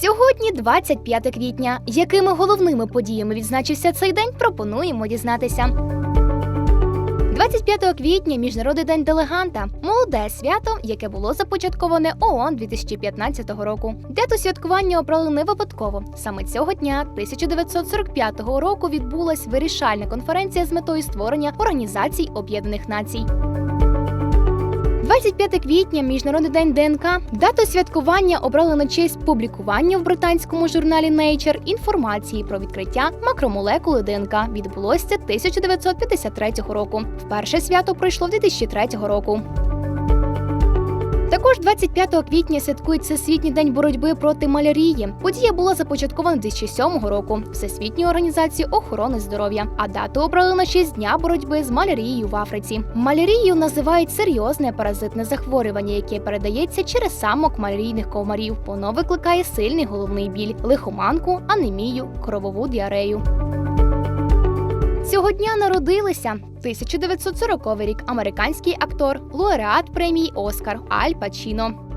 Сьогодні 25 квітня. Якими головними подіями відзначився цей день, пропонуємо дізнатися. 25 квітня Міжнародний день делеганта молоде свято, яке було започатковане ООН 2015 року. Дату святкування обрали не випадково. Саме цього дня, 1945 року, відбулась вирішальна конференція з метою створення Організацій Об'єднаних Націй. 25 квітня Міжнародний день ДНК. Дату святкування обрали на честь публікування в британському журналі Nature інформації про відкриття макромолекули ДНК. Відбулося 1953 року. Вперше свято пройшло 2003 року. Також 25 квітня святкують Всесвітній день боротьби проти малярії. Подія була започаткована 2007 року Всесвітньою організацією охорони здоров'я. А дату обрали на честь дня боротьби з малярією в Африці. Малярією називають серйозне паразитне захворювання, яке передається через самок малярійних комарів. Воно викликає сильний головний біль, лихоманку, анемію, кровову діарею. Цього дня народилися 1940 рік американський актор, лауреат премії Оскар Аль Пачіно.